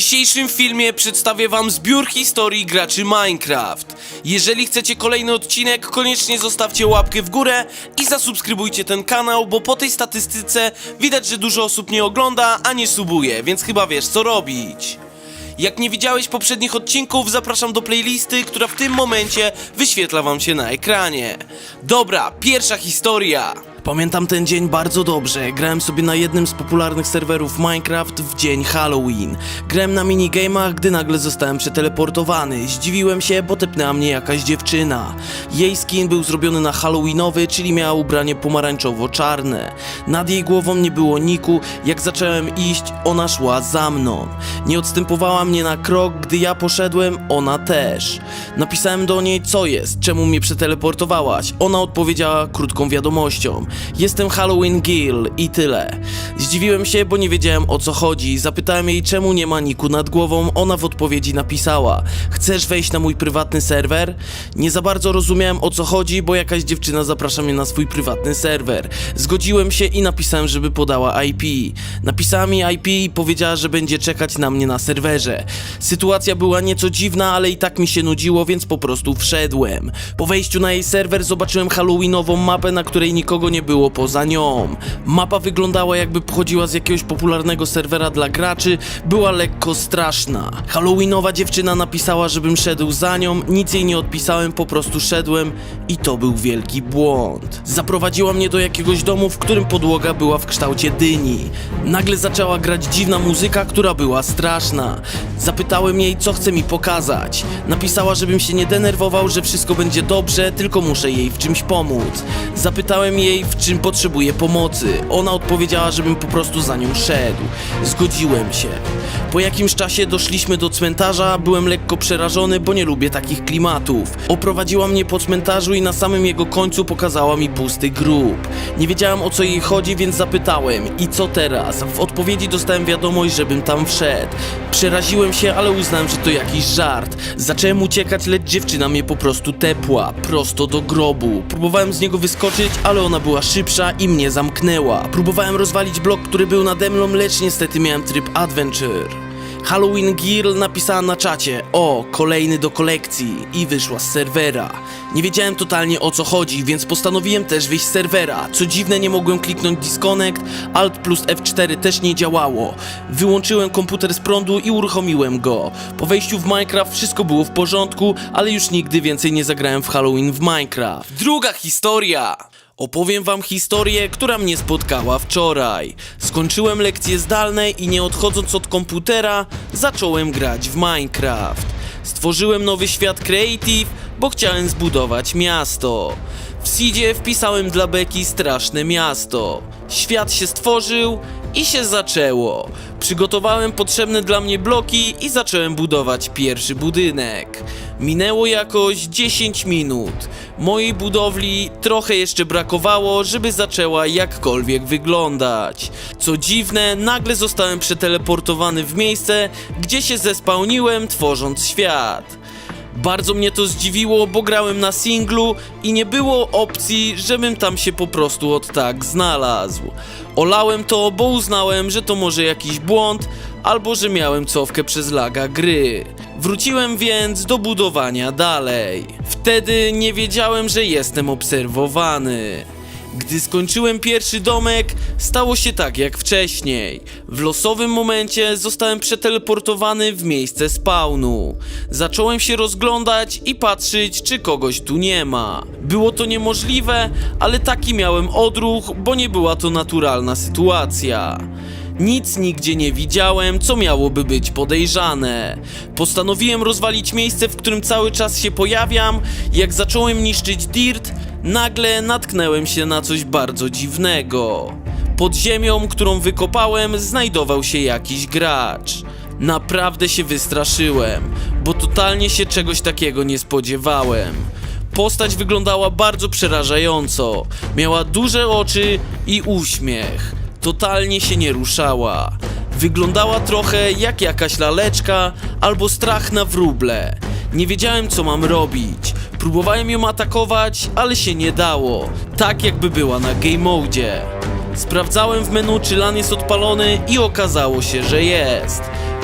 dzisiejszym filmie przedstawię wam zbiór historii graczy Minecraft. Jeżeli chcecie kolejny odcinek, koniecznie zostawcie łapkę w górę i zasubskrybujcie ten kanał, bo po tej statystyce widać, że dużo osób nie ogląda, a nie subuje, więc chyba wiesz co robić. Jak nie widziałeś poprzednich odcinków, zapraszam do playlisty, która w tym momencie wyświetla wam się na ekranie. Dobra, pierwsza historia. Pamiętam ten dzień bardzo dobrze. Grałem sobie na jednym z popularnych serwerów Minecraft w dzień Halloween. Grałem na minigamach, gdy nagle zostałem przeteleportowany. Zdziwiłem się, bo tepnęła mnie jakaś dziewczyna. Jej skin był zrobiony na halloweenowy, czyli miała ubranie pomarańczowo-czarne. Nad jej głową nie było niku. Jak zacząłem iść, ona szła za mną. Nie odstępowała mnie na krok, gdy ja poszedłem, ona też. Napisałem do niej, co jest, czemu mnie przeteleportowałaś. Ona odpowiedziała krótką wiadomością. Jestem Halloween Gill i tyle. Zdziwiłem się, bo nie wiedziałem o co chodzi. Zapytałem jej, czemu nie ma niku nad głową. Ona w odpowiedzi napisała: Chcesz wejść na mój prywatny serwer? Nie za bardzo rozumiałem o co chodzi, bo jakaś dziewczyna zaprasza mnie na swój prywatny serwer. Zgodziłem się i napisałem, żeby podała IP. Napisała mi IP i powiedziała, że będzie czekać na mnie na serwerze. Sytuacja była nieco dziwna, ale i tak mi się nudziło, więc po prostu wszedłem. Po wejściu na jej serwer zobaczyłem halloweenową mapę, na której nikogo nie było poza nią. Mapa wyglądała jakby pochodziła z jakiegoś popularnego serwera dla graczy, była lekko straszna. Halloweenowa dziewczyna napisała, żebym szedł za nią, nic jej nie odpisałem, po prostu szedłem i to był wielki błąd. Zaprowadziła mnie do jakiegoś domu, w którym podłoga była w kształcie dyni. Nagle zaczęła grać dziwna muzyka, która była straszna. Zapytałem jej, co chce mi pokazać. Napisała, żebym się nie denerwował, że wszystko będzie dobrze, tylko muszę jej w czymś pomóc. Zapytałem jej, w czym potrzebuje pomocy. Ona odpowiedziała, żebym po prostu za nią szedł. Zgodziłem się. Po jakimś czasie doszliśmy do cmentarza, byłem lekko przerażony, bo nie lubię takich klimatów. Oprowadziła mnie po cmentarzu i na samym jego końcu pokazała mi pusty grób. Nie wiedziałem o co jej chodzi, więc zapytałem: I co teraz? W odpowiedzi dostałem wiadomość, żebym tam wszedł. Przeraziłem się, ale uznałem, że to jakiś żart. Zacząłem uciekać, lecz dziewczyna mnie po prostu tepła, prosto do grobu. Próbowałem z niego wyskoczyć, ale ona była szybsza i mnie zamknęła. Próbowałem rozwalić blok, który był nade mną, lecz niestety miałem tryb Adventure. Halloween Girl napisała na czacie O, kolejny do kolekcji i wyszła z serwera. Nie wiedziałem totalnie o co chodzi, więc postanowiłem też wyjść z serwera. Co dziwne, nie mogłem kliknąć disconnect, Alt plus F4 też nie działało. Wyłączyłem komputer z prądu i uruchomiłem go. Po wejściu w Minecraft wszystko było w porządku, ale już nigdy więcej nie zagrałem w Halloween w Minecraft. Druga historia! Opowiem wam historię, która mnie spotkała wczoraj. Skończyłem lekcje zdalne i nie odchodząc od komputera, zacząłem grać w Minecraft. Stworzyłem nowy świat Creative, bo chciałem zbudować miasto. W Seedzie wpisałem dla Beki straszne miasto. Świat się stworzył i się zaczęło. Przygotowałem potrzebne dla mnie bloki i zacząłem budować pierwszy budynek. Minęło jakoś 10 minut. Mojej budowli trochę jeszcze brakowało, żeby zaczęła jakkolwiek wyglądać. Co dziwne, nagle zostałem przeteleportowany w miejsce, gdzie się zespałniłem, tworząc świat. Bardzo mnie to zdziwiło, bo grałem na singlu i nie było opcji, żebym tam się po prostu od tak znalazł. Olałem to, bo uznałem, że to może jakiś błąd, albo że miałem cofkę przez laga gry. Wróciłem więc do budowania dalej. Wtedy nie wiedziałem, że jestem obserwowany. Gdy skończyłem pierwszy domek, stało się tak jak wcześniej. W losowym momencie zostałem przeteleportowany w miejsce spawnu. Zacząłem się rozglądać i patrzeć, czy kogoś tu nie ma. Było to niemożliwe, ale taki miałem odruch, bo nie była to naturalna sytuacja. Nic nigdzie nie widziałem, co miałoby być podejrzane. Postanowiłem rozwalić miejsce, w którym cały czas się pojawiam. Jak zacząłem niszczyć dirt, nagle natknąłem się na coś bardzo dziwnego. Pod ziemią, którą wykopałem, znajdował się jakiś gracz. Naprawdę się wystraszyłem, bo totalnie się czegoś takiego nie spodziewałem. Postać wyglądała bardzo przerażająco. Miała duże oczy i uśmiech. Totalnie się nie ruszała. Wyglądała trochę jak jakaś laleczka albo strach na wróble. Nie wiedziałem co mam robić. Próbowałem ją atakować, ale się nie dało. Tak jakby była na game mode. Sprawdzałem w menu, czy LAN jest odpalony i okazało się, że jest.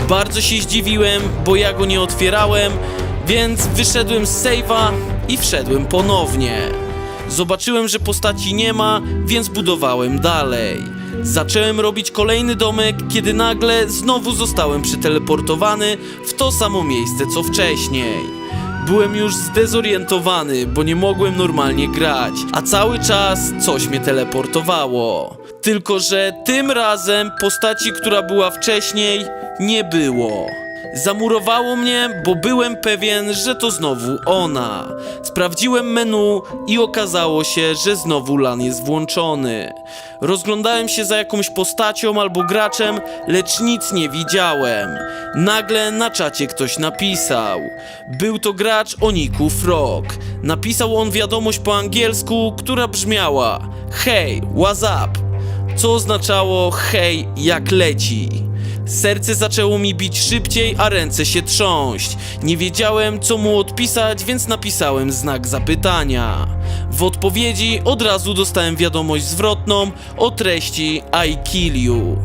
Bardzo się zdziwiłem, bo ja go nie otwierałem, więc wyszedłem z save'a i wszedłem ponownie. Zobaczyłem, że postaci nie ma, więc budowałem dalej. Zacząłem robić kolejny domek, kiedy nagle znowu zostałem przeteleportowany w to samo miejsce co wcześniej. Byłem już zdezorientowany, bo nie mogłem normalnie grać, a cały czas coś mnie teleportowało. Tylko, że tym razem postaci, która była wcześniej, nie było. Zamurowało mnie, bo byłem pewien, że to znowu ona. Sprawdziłem menu i okazało się, że znowu LAN jest włączony. Rozglądałem się za jakąś postacią albo graczem, lecz nic nie widziałem. Nagle na czacie ktoś napisał. Był to gracz o niku Frog. Napisał on wiadomość po angielsku, która brzmiała Hej, what's up? Co oznaczało hej, jak leci. Serce zaczęło mi bić szybciej, a ręce się trząść. Nie wiedziałem, co mu odpisać, więc napisałem znak zapytania. W odpowiedzi od razu dostałem wiadomość zwrotną o treści I kill you.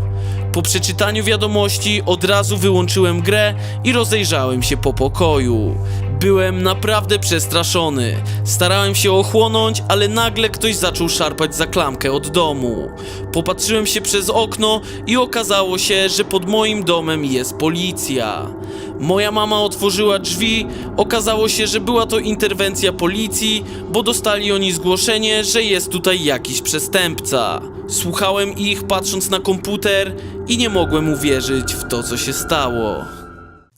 Po przeczytaniu wiadomości od razu wyłączyłem grę i rozejrzałem się po pokoju. Byłem naprawdę przestraszony. Starałem się ochłonąć, ale nagle ktoś zaczął szarpać za klamkę od domu. Popatrzyłem się przez okno i okazało się, że pod moim domem jest policja. Moja mama otworzyła drzwi, okazało się, że była to interwencja policji, bo dostali oni zgłoszenie, że jest tutaj jakiś przestępca. Słuchałem ich patrząc na komputer i nie mogłem uwierzyć w to, co się stało.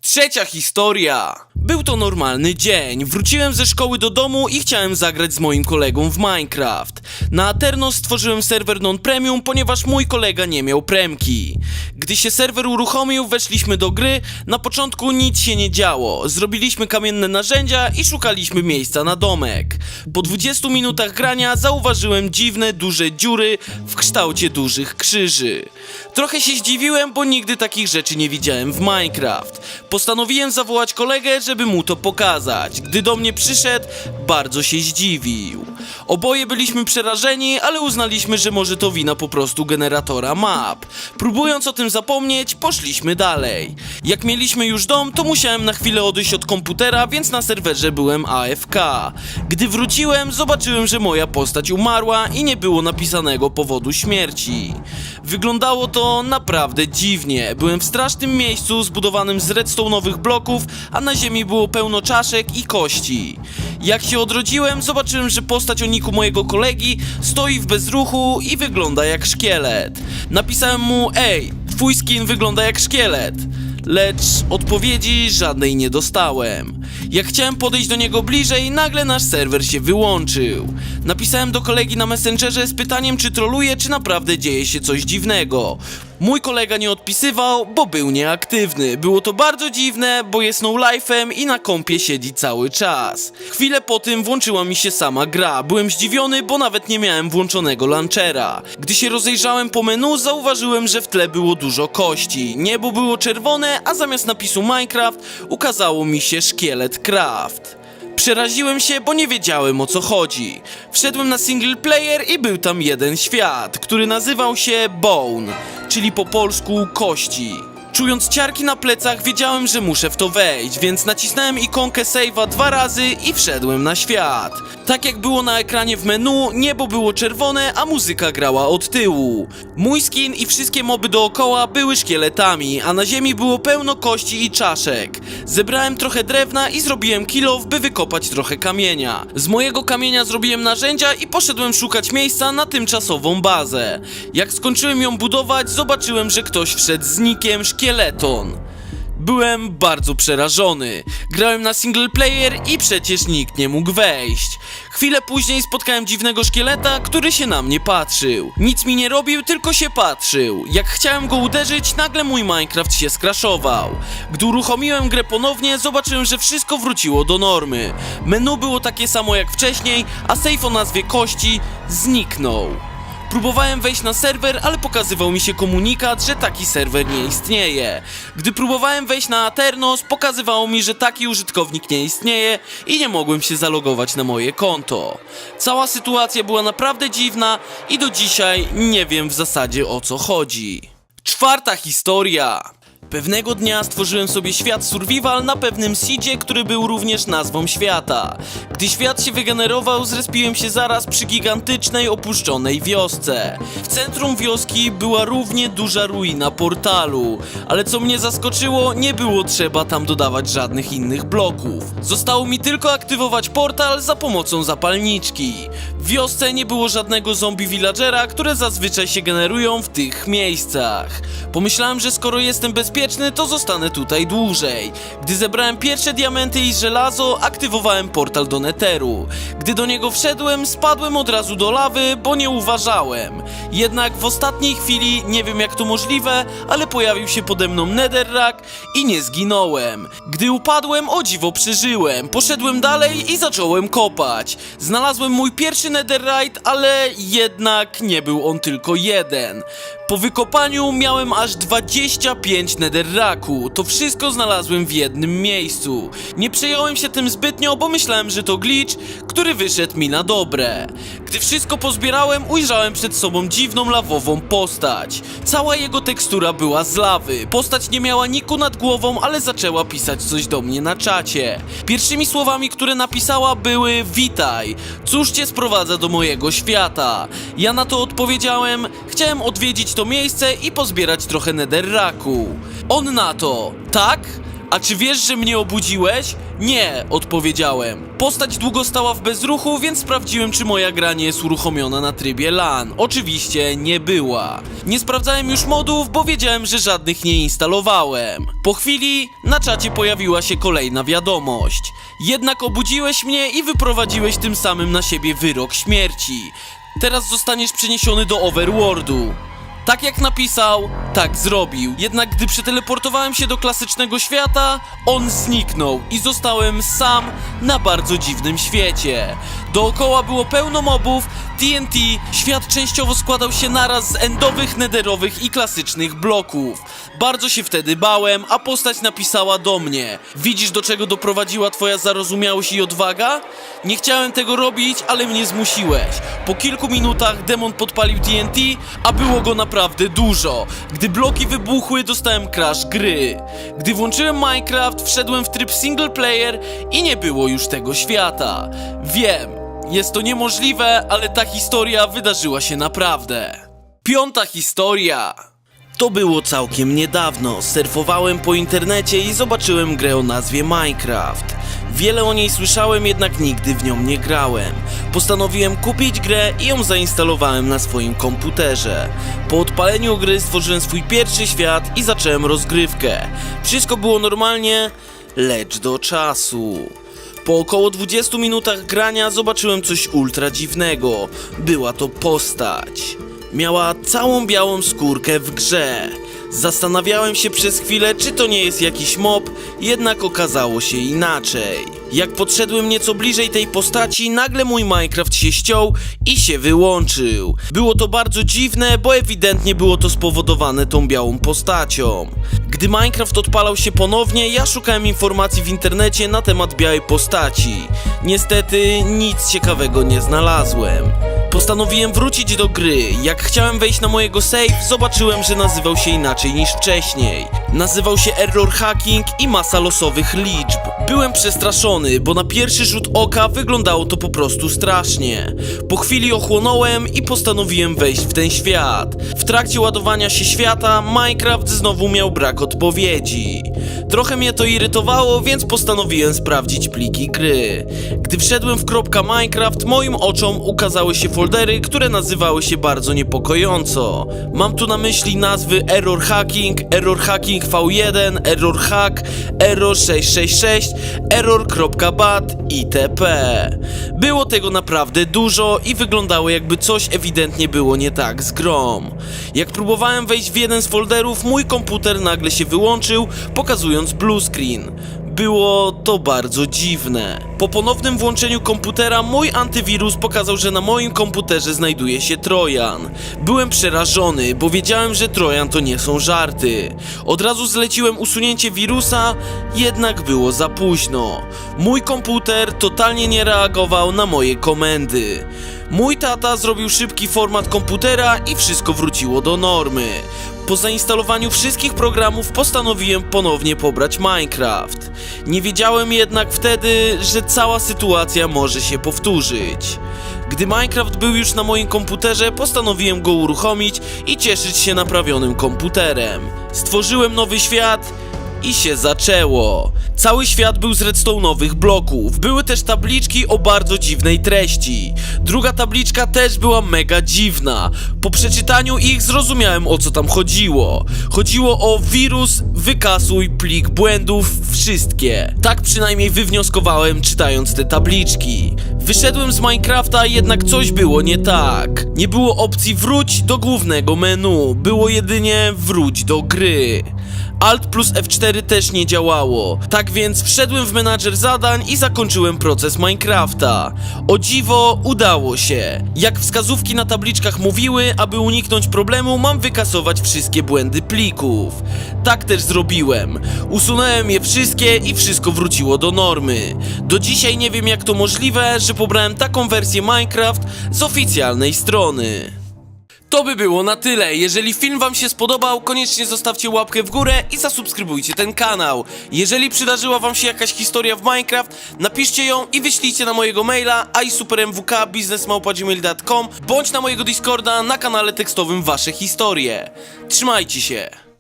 Trzecia historia. Był to normalny dzień. Wróciłem ze szkoły do domu i chciałem zagrać z moim kolegą w Minecraft. Na Aternos stworzyłem serwer non-premium, ponieważ mój kolega nie miał premki. Gdy się serwer uruchomił, weszliśmy do gry. Na początku nic się nie działo. Zrobiliśmy kamienne narzędzia i szukaliśmy miejsca na domek. Po 20 minutach grania zauważyłem dziwne, duże dziury w kształcie dużych krzyży. Trochę się zdziwiłem, bo nigdy takich rzeczy nie widziałem w Minecraft. Postanowiłem zawołać kolegę, żeby mu to pokazać. Gdy do mnie przyszedł, bardzo się zdziwił. Oboje byliśmy przerażeni, ale uznaliśmy, że może to wina po prostu generatora map. Próbując o tym zapomnieć, poszliśmy dalej. Jak mieliśmy już dom, to musiałem na chwilę odejść od komputera, więc na serwerze byłem AFK. Gdy wróciłem, zobaczyłem, że moja postać umarła i nie było napisanego powodu śmierci. Wyglądało to naprawdę dziwnie. Byłem w strasznym miejscu zbudowanym z redstone'owych bloków, a na ziemi było pełno czaszek i kości. Jak się odrodziłem, zobaczyłem, że postać o niku mojego kolegi stoi w bezruchu i wygląda jak szkielet. Napisałem mu, ej, twój skin wygląda jak szkielet. Lecz odpowiedzi żadnej nie dostałem. Jak chciałem podejść do niego bliżej, nagle nasz serwer się wyłączył. Napisałem do kolegi na Messengerze z pytaniem, czy troluje, czy naprawdę dzieje się coś dziwnego. Mój kolega nie odpisywał, bo był nieaktywny. Było to bardzo dziwne, bo jest no life'em i na kompie siedzi cały czas. Chwilę po tym włączyła mi się sama gra. Byłem zdziwiony, bo nawet nie miałem włączonego launchera. Gdy się rozejrzałem po menu, zauważyłem, że w tle było dużo kości. Niebo było czerwone, a zamiast napisu Minecraft ukazało mi się szkielet Craft. Przeraziłem się, bo nie wiedziałem o co chodzi. Wszedłem na single player i był tam jeden świat, który nazywał się Bone, czyli po polsku kości. Czując ciarki na plecach, wiedziałem, że muszę w to wejść, więc nacisnąłem ikonkę save'a dwa razy i wszedłem na świat. Tak jak było na ekranie w menu, niebo było czerwone, a muzyka grała od tyłu. Mój skin i wszystkie moby dookoła były szkieletami, a na ziemi było pełno kości i czaszek. Zebrałem trochę drewna i zrobiłem kilow, by wykopać trochę kamienia. Z mojego kamienia zrobiłem narzędzia i poszedłem szukać miejsca na tymczasową bazę. Jak skończyłem ją budować, zobaczyłem, że ktoś wszedł z nikiem szkieleton. Byłem bardzo przerażony. Grałem na single player i przecież nikt nie mógł wejść. Chwilę później spotkałem dziwnego szkieleta, który się na mnie patrzył. Nic mi nie robił, tylko się patrzył. Jak chciałem go uderzyć, nagle mój Minecraft się skraszował. Gdy uruchomiłem grę ponownie, zobaczyłem, że wszystko wróciło do normy. Menu było takie samo jak wcześniej, a safe o nazwie kości zniknął. Próbowałem wejść na serwer, ale pokazywał mi się komunikat, że taki serwer nie istnieje. Gdy próbowałem wejść na Aternos, pokazywało mi, że taki użytkownik nie istnieje i nie mogłem się zalogować na moje konto. Cała sytuacja była naprawdę dziwna i do dzisiaj nie wiem w zasadzie o co chodzi. Czwarta historia. Pewnego dnia stworzyłem sobie świat survival na pewnym seedzie, który był również nazwą świata. Gdy świat się wygenerował, zrespiłem się zaraz przy gigantycznej, opuszczonej wiosce. W centrum wioski była równie duża ruina portalu, ale co mnie zaskoczyło, nie było trzeba tam dodawać żadnych innych bloków. Zostało mi tylko aktywować portal za pomocą zapalniczki. Wiosce nie było żadnego zombie villagera, które zazwyczaj się generują w tych miejscach. Pomyślałem, że skoro jestem bezpieczny, to zostanę tutaj dłużej. Gdy zebrałem pierwsze diamenty i żelazo, aktywowałem portal do Netheru. Gdy do niego wszedłem, spadłem od razu do lawy, bo nie uważałem. Jednak w ostatniej chwili, nie wiem jak to możliwe, ale pojawił się pode mną Netherrack i nie zginąłem. Gdy upadłem, o dziwo przeżyłem. Poszedłem dalej i zacząłem kopać. Znalazłem mój pierwszy Netherite, ale jednak nie był on tylko jeden. Po wykopaniu miałem aż 25 netherracku. To wszystko znalazłem w jednym miejscu. Nie przejąłem się tym zbytnio, bo myślałem, że to glitch, który wyszedł mi na dobre. Gdy wszystko pozbierałem, ujrzałem przed sobą dziwną lawową postać. Cała jego tekstura była z lawy. Postać nie miała niku nad głową, ale zaczęła pisać coś do mnie na czacie. Pierwszymi słowami, które napisała były Witaj, cóż cię sprowadza do mojego świata? Ja na to odpowiedziałem, chciałem odwiedzić to miejsce i pozbierać trochę netherraku. On na to, tak? A czy wiesz, że mnie obudziłeś? Nie, odpowiedziałem. Postać długo stała w bezruchu, więc sprawdziłem, czy moja gra nie jest uruchomiona na trybie LAN. Oczywiście nie była. Nie sprawdzałem już modów, bo wiedziałem, że żadnych nie instalowałem. Po chwili na czacie pojawiła się kolejna wiadomość. Jednak obudziłeś mnie i wyprowadziłeś tym samym na siebie wyrok śmierci. Teraz zostaniesz przeniesiony do Overworldu. Tak jak napisał, tak zrobił. Jednak gdy przeteleportowałem się do klasycznego świata, on zniknął i zostałem sam na bardzo dziwnym świecie. Dookoła było pełno mobów, TNT, świat częściowo składał się naraz z endowych, nederowych i klasycznych bloków. Bardzo się wtedy bałem, a postać napisała do mnie. Widzisz do czego doprowadziła twoja zarozumiałość i odwaga? Nie chciałem tego robić, ale mnie zmusiłeś. Po kilku minutach demon podpalił TNT, a było go naprawdę dużo. Gdy bloki wybuchły, dostałem crash gry. Gdy włączyłem Minecraft, wszedłem w tryb single player i nie było już tego świata. Wiem, jest to niemożliwe, ale ta historia wydarzyła się naprawdę. Piąta historia. To było całkiem niedawno. Surfowałem po internecie i zobaczyłem grę o nazwie Minecraft. Wiele o niej słyszałem, jednak nigdy w nią nie grałem. Postanowiłem kupić grę i ją zainstalowałem na swoim komputerze. Po odpaleniu gry stworzyłem swój pierwszy świat i zacząłem rozgrywkę. Wszystko było normalnie, lecz do czasu. Po około 20 minutach grania zobaczyłem coś ultra dziwnego. Była to postać. Miała całą białą skórkę w grze. Zastanawiałem się przez chwilę, czy to nie jest jakiś mob, jednak okazało się inaczej. Jak podszedłem nieco bliżej tej postaci, nagle mój Minecraft się ściął i się wyłączył. Było to bardzo dziwne, bo ewidentnie było to spowodowane tą białą postacią. Gdy Minecraft odpalał się ponownie, ja szukałem informacji w internecie na temat białej postaci. Niestety nic ciekawego nie znalazłem. Postanowiłem wrócić do gry. Jak chciałem wejść na mojego save, zobaczyłem, że nazywał się inaczej niż wcześniej. Nazywał się Error Hacking i masa losowych liczb. Byłem przestraszony, bo na pierwszy rzut oka wyglądało to po prostu strasznie. Po chwili ochłonąłem i postanowiłem wejść w ten świat. W trakcie ładowania się świata, Minecraft znowu miał brak odpowiedzi. Trochę mnie to irytowało, więc postanowiłem sprawdzić pliki gry. Gdy wszedłem w kropka Minecraft, moim oczom ukazały się foldery, które nazywały się bardzo niepokojąco. Mam tu na myśli nazwy Error Hacking, Error Hacking V1, Error Hack, Error 666, Error.bat itp. Było tego naprawdę dużo i wyglądało jakby coś ewidentnie było nie tak z grą. Jak próbowałem wejść w jeden z folderów, mój komputer nagle się wyłączył, pokazując blue screen. Było to bardzo dziwne. Po ponownym włączeniu komputera mój antywirus pokazał, że na moim komputerze znajduje się Trojan. Byłem przerażony, bo wiedziałem, że Trojan to nie są żarty. Od razu zleciłem usunięcie wirusa, jednak było za późno. Mój komputer totalnie nie reagował na moje komendy. Mój tata zrobił szybki format komputera i wszystko wróciło do normy. Po zainstalowaniu wszystkich programów postanowiłem ponownie pobrać Minecraft. Nie wiedziałem jednak wtedy, że cała sytuacja może się powtórzyć. Gdy Minecraft był już na moim komputerze, postanowiłem go uruchomić i cieszyć się naprawionym komputerem. Stworzyłem nowy świat i się zaczęło. Cały świat był z redstone'owych bloków. Były też tabliczki o bardzo dziwnej treści. Druga tabliczka też była mega dziwna. Po przeczytaniu ich zrozumiałem o co tam chodziło. Chodziło o wirus, wykasuj plik błędów, wszystkie. Tak przynajmniej wywnioskowałem czytając te tabliczki. Wyszedłem z Minecrafta, jednak coś było nie tak. Nie było opcji wróć do głównego menu. Było jedynie wróć do gry. Alt plus F4 też nie działało. Tak więc wszedłem w menadżer zadań i zakończyłem proces Minecrafta. O dziwo, udało się. Jak wskazówki na tabliczkach mówiły, aby uniknąć problemu, mam wykasować wszystkie błędy plików. Tak też zrobiłem. Usunąłem je wszystkie i wszystko wróciło do normy. Do dzisiaj nie wiem jak to możliwe, że pobrałem taką wersję Minecraft z oficjalnej strony. To by było na tyle. Jeżeli film wam się spodobał, koniecznie zostawcie łapkę w górę i zasubskrybujcie ten kanał. Jeżeli przydarzyła wam się jakaś historia w Minecraft, napiszcie ją i wyślijcie na mojego maila isupermwk.biznesmałpa.gmail.com bądź na mojego Discorda na kanale tekstowym wasze historie. Trzymajcie się!